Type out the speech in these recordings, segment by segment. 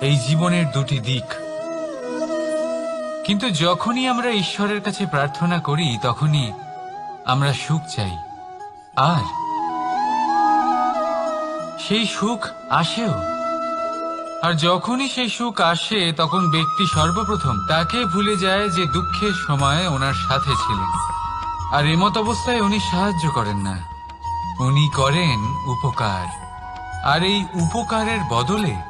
এই জীবনের দুটি দিক। কিন্তু যখনই আমরা ঈশ্বরের কাছে প্রার্থনা করি, তখনই আমরা সুখ চাই। আর সেই সুখ আসেও। আর যখনই সেই সুখ আসে, তখন ব্যক্তি সর্বপ্রথম তাকে ভুলে যায় যে দুঃখের সময় ওনার সাথে ছিলেন। আর এমত অবস্থায় উনি সাহায্য করেন না। উনি করেন উপকার। আর এই উপকারের বদলে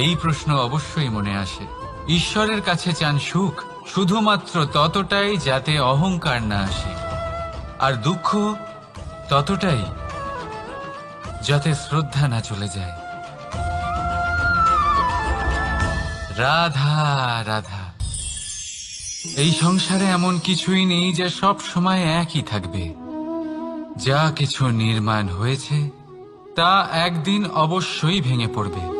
এই প্রশ্ন অবশ্যই মনে আসে। ঈশ্বরের কাছে চান সুখ, শুধুমাত্র ততটাই যাতে অহংকার না আসে। আর দুঃখ ততটাই যাতে শ্রদ্ধা না চলে যায়। রাধা রাধা। এই সংসারে এমন কিছুই নেই যে সব সময় একই থাকবে। যা কিছু নির্মাণ হয়েছে, তা একদিন অবশ্যই ভেঙে পড়বে।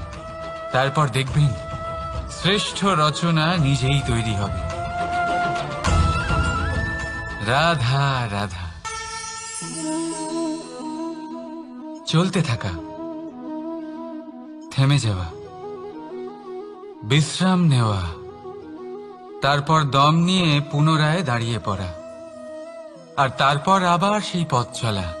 তারপর দেখবেন শ্রেষ্ঠ রচনা নিজেই তৈরি হবে। রাধা রাধা। চলতে থাকা। থেমে যাওয়া। বিশ্রাম নেওয়া। তারপর দম নিয়ে পুনরায় দাঁড়িয়ে পড়া। আর তারপর আবার সেই পথ চলা।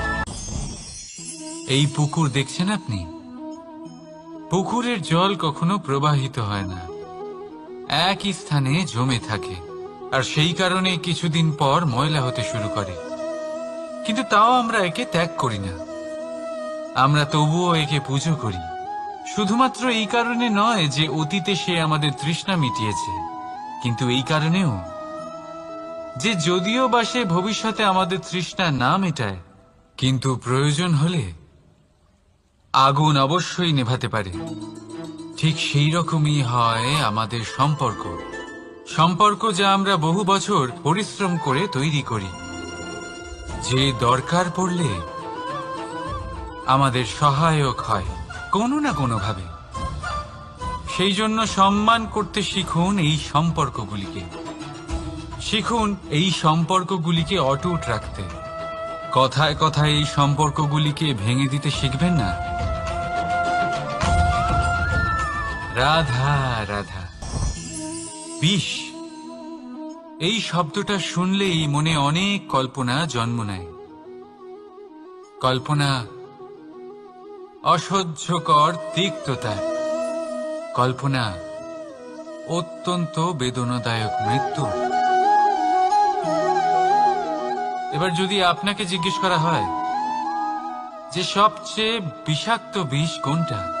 এই পুকুর দেখছেন আপনি? পুকুরের জল কখনো প্রবাহিত হয় না। একই স্থানে জমে থাকে। আর সেই কারণে কিছুদিন পর ময়লা হতে শুরু করে। কিন্তু তাও আমরা একে ত্যাগ করি না। আমরা তবুও একে পুজো করি। শুধুমাত্র এই কারণে নয় যে অতীতে সে আমাদের তৃষ্ণা মিটিয়েছে। কিন্তু এই কারণেও। যে যদিও বা সে ভবিষ্যতে আমাদের তৃষ্ণা না মেটায়, কিন্তু প্রয়োজন হলে আগুন অবশ্যই নেভাতে পারে। ঠিক সেই রকমই হয় আমাদের সম্পর্ক। সম্পর্ক যা আমরা বহু বছর পরিশ্রম করে তৈরি করি। যে দরকার পড়লে আমাদের সহায়ক হয়, কোনো না কোনোভাবে। সেই জন্য সম্মান করতে শিখুন এই সম্পর্কগুলিকে। শিখুন এই সম্পর্কগুলিকে অটুট রাখতে। কথায় কথায় এই সম্পর্কগুলিকে ভেঙে দিতে শিখবেন না। রাধা রাধা। বিষ, এই শব্দটা শুনলেই মনে অনেক কল্পনা জন্ম নেয়। কল্পনা অসহ্যকর তিক্ততা। কল্পনা অত্যন্ত বেদনাদায়ক মৃত্যু। এবার যদি আপনাকে জিজ্ঞেস করা হয় যে সবচেয়ে বিষাক্ত বিষ কোনটা?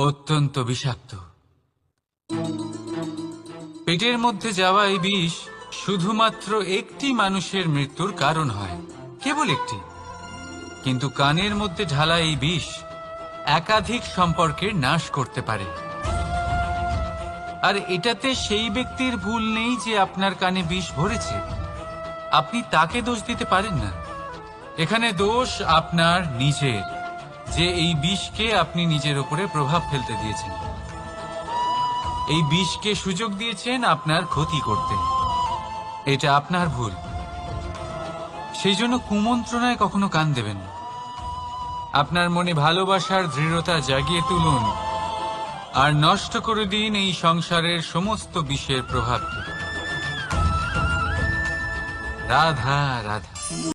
অত্যন্ত বিষাক্ত। পেটের মধ্যে যাওয়া এই বিষ শুধুমাত্র একটি মানুষের মৃত্যুর কারণ হয়, কেবল একটি। কিন্তু কানের মধ্যে ঢালা এই বিষ একাধিক সম্পর্কের নাশ করতে পারে। আর এটাতে সেই ব্যক্তির ভুল নেই যে আপনার কানে বিষ ভরেছে। আপনি তাকে দোষ দিতে পারেন না। এখানে দোষ আপনার নিজের। যে এই বিষকে আপনি নিজের উপরে প্রভাব ফেলতে দিয়েছেন। এই বিষকে সুযোগ দিয়েছেন আপনার ক্ষতি করতে। এটা আপনার ভুল। সেই জন্য কুমন্ত্রণায় কখনো কান দেবেন না। আপনার মনে ভালোবাসার দৃঢ়তা জাগিয়ে তুলুন আর নষ্ট করে দিন এই সংসারের সমস্ত বিষের প্রভাবকে। রাধা রাধা।